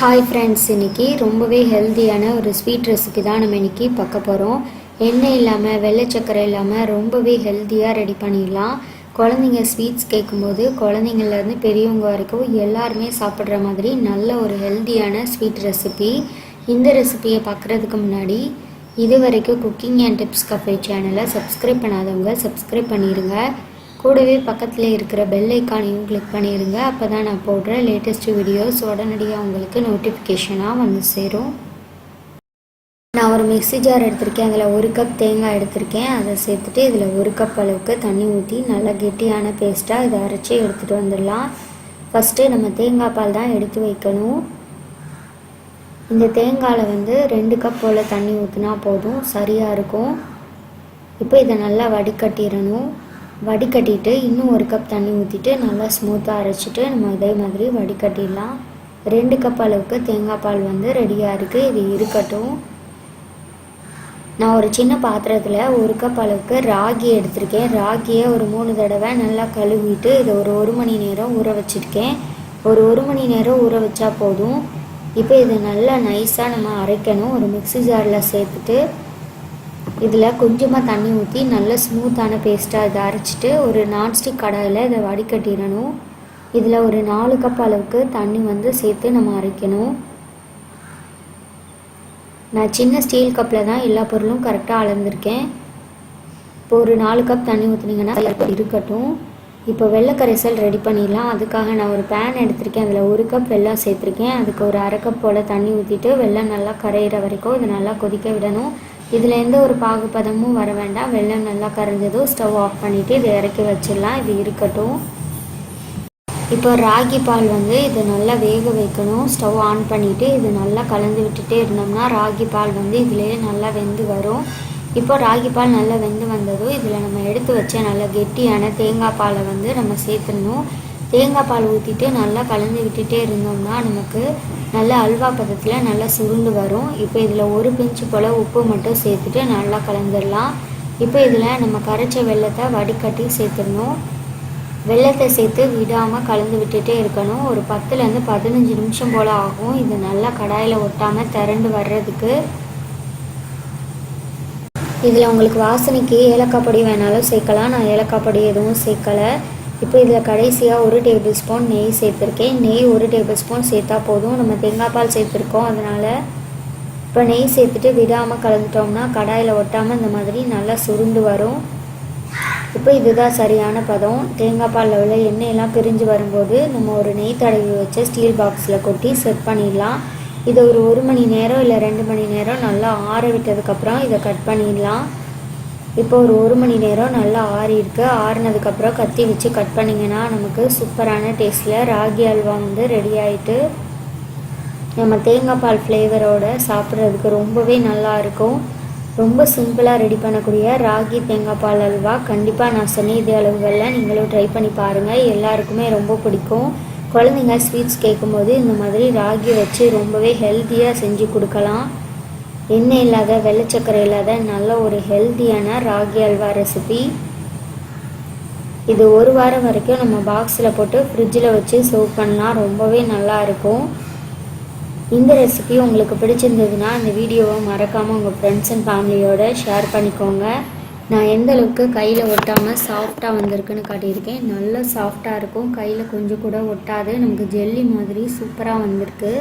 Hi friends இன்றைக்கி ரொம்பவே ஹெல்த்தியான ஒரு ஸ்வீட் ரெசிபி தான் நம்ம இன்னைக்கு பார்க்க போகிறோம் எண்ணெய் இல்லாமல் வெள்ளை சக்கரை இல்லாமல் ரொம்பவே ஹெல்த்தியாக ரெடி பண்ணிடலாம். குழந்தைங்க ஸ்வீட்ஸ் கேட்கும்போது குழந்தைங்கள்லேருந்து பெரியவங்க வரைக்கும் எல்லாருமே சாப்பிட்ற மாதிரி நல்ல ஒரு ஹெல்த்தியான ஸ்வீட் ரெசிபி இந்த ரெசிபியை பார்க்குறதுக்கு முன்னாடி இது வரைக்கும் குக்கிங் அண்ட் டிப்ஸ் கஃபே சேனலை சப்ஸ்கிரைப் பண்ணாதவங்க சப்ஸ்கிரைப் பண்ணிடுங்க. கூடவே பக்கத்தில் இருக்கிற பெல் ஐக்கானையும் கிளிக் பண்ணிடுங்க அப்போ தான் நான் போடுற லேட்டஸ்ட் வீடியோஸ் உடனடியாக உங்களுக்கு நோட்டிஃபிகேஷனாக வந்து சேரும். நான் ஒரு மிக்சி ஜார் எடுத்திருக்கேன். அதில் ஒரு கப் தேங்காய் எடுத்திருக்கேன். அதை சேர்த்துட்டு இதில் ஒரு கப் அளவுக்கு தண்ணி ஊற்றி நல்லா கெட்டியான பேஸ்ட்டாக இதை அரைச்சி எடுத்துகிட்டு வந்துடலாம். ஃபஸ்ட்டு நம்ம தேங்காய் பால் தான் எடுத்து வைக்கணும். இந்த தேங்காயில் வந்து ரெண்டு கப் போல் தண்ணி ஊற்றினா போதும். சரியாக இருக்கும். இப்போ இதை நல்லா வடிகட்டிடணும். வடிகட்டிட்டு இன்னும் ஒரு கப் தண்ணி ஊற்றிட்டு நல்லா ஸ்மூத்தாக அரைச்சிட்டு நம்ம இதே மாதிரி வடிகட்டிடலாம். ரெண்டு கப் அளவுக்கு தேங்காய் பால் வந்து ரெடியாக இருக்குது இது இருக்கட்டும். நான் ஒரு சின்ன பாத்திரத்தில் ஒரு கப் அளவுக்கு ராகி எடுத்திருக்கேன். ராகியை ஒரு மூணு தடவை நல்லா கழுவிட்டு இதை ஒரு ஒரு மணி நேரம் ஊற வச்சுருக்கேன். ஒரு ஒரு மணி நேரம் ஊற வச்சா போதும். இப்போ இதை நல்லா நைஸாக நம்ம அரைக்கணும். ஒரு மிக்ஸி ஜாரில் சேர்த்துட்டு இதில் கொஞ்சமாக தண்ணி ஊற்றி நல்ல ஸ்மூத்தான பேஸ்ட்டாக இதை அரைச்சிட்டு ஒரு நான்ஸ்டிக் கடாயில் இதை வடிகட்டிடணும். இதில் ஒரு நாலு கப் அளவுக்கு தண்ணி வந்து சேர்த்து நம்ம அரைக்கணும். நான் சின்ன ஸ்டீல் கப்பில் தான் எல்லா பொருளும் கரெக்டாக அளந்திருக்கேன். இப்போ ஒரு நாலு கப் தண்ணி ஊற்றுனீங்கன்னா இருக்கட்டும். இப்போ வெள்ளை கரைசல் ரெடி பண்ணிடலாம். அதுக்காக நான் ஒரு பேன் எடுத்திருக்கேன். அதில் ஒரு கப் வெள்ளம் சேர்த்துருக்கேன். அதுக்கு ஒரு அரை கப் போல் தண்ணி ஊற்றிட்டு வெள்ளம் நல்லா கரையிற வரைக்கும் இதை நல்லா கொதிக்க விடணும். இதில் எந்த ஒரு பாகுபதமும் வர வேண்டாம். வெள்ளம் நல்லா கரைஞ்சதும் ஸ்டவ் ஆஃப் பண்ணிவிட்டு இதை இறக்கி வச்சிடலாம். இது இருக்கட்டும். இப்போ ராகி பால் வந்து இதை நல்லா வேக வைக்கணும். ஸ்டவ் ஆன் பண்ணிவிட்டு இது நல்லா கலந்து விட்டுட்டே இருந்தோம்னா ராகி பால் வந்து இதிலேயே நல்லா வெந்து வரும். இப்போ ராகி பால் நல்லா வெந்து வந்ததும் இதில் நம்ம எடுத்து வச்ச நல்ல கெட்டியான தேங்காய் பாலை வந்து நம்ம சேர்த்துடணும். தேங்காய் பால் ஊற்றிட்டு நல்லா கலந்து விட்டுட்டே இருந்தோம்னா நமக்கு நல்ல அல்வா பதத்தில் நல்லா சுருண்டு வரும். இப்போ இதில் ஒரு பிஞ்சு போல் உப்பு மட்டும் சேர்த்துட்டு நல்லா கலந்துடலாம் இப்போ இதில் நம்ம கரைச்ச வெள்ளத்தை வடிகட்டி சேர்த்துடணும். வெள்ளத்தை சேர்த்து விடாமல் கலந்து விட்டுட்டே இருக்கணும். ஒரு பத்துலேருந்து பதினஞ்சு நிமிஷம் போல் ஆகும். இது நல்லா கடாயில் ஒட்டாமல் திரண்டு வர்றதுக்கு. இதில் உங்களுக்கு வாசனைக்கு ஏலக்காய் பொடி வேணாலும் சேர்க்கலாம். நான் ஏலக்காய் பொடி எதுவும் சேர்க்கலை. இப்போ இதில் கடைசியாக ஒரு டேபிள் ஸ்பூன் நெய் சேர்த்துருக்கேன். நெய் ஒரு டேபிள் ஸ்பூன் சேர்த்தா போதும். நம்ம தேங்காய் பால் சேர்த்துருக்கோம். அதனால் இப்போ நெய் சேர்த்துட்டு விடாமல் கலந்துட்டோம்னா கடாயில் ஒட்டாமல் இந்த மாதிரி நல்லா சுருண்டு வரும். இப்போ இதுதான் சரியான பதம். தேங்காய் பாலில் உள்ள எண்ணெயெல்லாம் பிரிஞ்சு வரும்போது நம்ம ஒரு நெய் தடவி வச்ச ஸ்டீல் பாக்ஸில் கொட்டி செட் பண்ணிடலாம். இதை ஒரு ஒரு மணி நேரம் இல்லை ரெண்டு மணி நேரம் நல்லா ஆற விட்டதுக்கப்புறம் இதை கட் பண்ணிடலாம். இப்போ ஒரு ஒரு மணி நேரம் நல்லா ஆறி இருக்கு. ஆறினதுக்கப்புறம் கத்தி வச்சு கட் பண்ணிங்கன்னா நமக்கு சூப்பரான டேஸ்ட்டில் ராகி அல்வா வந்து ரெடி ஆகிட்டு நம்ம தேங்காய் பால் ஃப்ளேவரோட சாப்பிட்றதுக்கு ரொம்பவே நல்லா இருக்கும். ரொம்ப சிம்பிளாக ரெடி பண்ணக்கூடிய ராகி தேங்காய் பால் அல்வா கண்டிப்பாக நான் சொன்ன இதே அளவுகளில் நீங்களும் ட்ரை பண்ணி பாருங்கள் எல்லாருக்குமே ரொம்ப பிடிக்கும். குழந்தைங்க ஸ்வீட்ஸ் கேட்கும்போது இந்த மாதிரி ராகி வச்சு ரொம்பவே ஹெல்த்தியாக செஞ்சு கொடுக்கலாம். எண்ணெய் இல்லாத வெள்ளச்சக்கரை இல்லாத நல்ல ஒரு ஹெல்த்தியான ராகி அல்வா ரெசிபி இது ஒரு வாரம் வரைக்கும் நம்ம பாக்ஸில் போட்டு ஃப்ரிட்ஜில் வச்சு சர்வ் பண்ணால் ரொம்பவே நல்லா இருக்கும். இந்த ரெசிபி உங்களுக்கு பிடிச்சிருந்ததுன்னா இந்த வீடியோவை மறக்காமல் உங்கள் ஃப்ரெண்ட்ஸ் அண்ட் ஃபேமிலியோட ஷேர் பண்ணிக்கோங்க. நான் எந்த அளவுக்கு கையில் ஒட்டாமல் சாஃப்டாக வந்திருக்குன்னு காட்டியிருக்கேன். நல்லா சாஃப்டாக இருக்கும். கையில் கொஞ்சம் கூட ஒட்டாது. நமக்கு ஜெல்லி மாதிரி சூப்பராக வந்திருக்கு.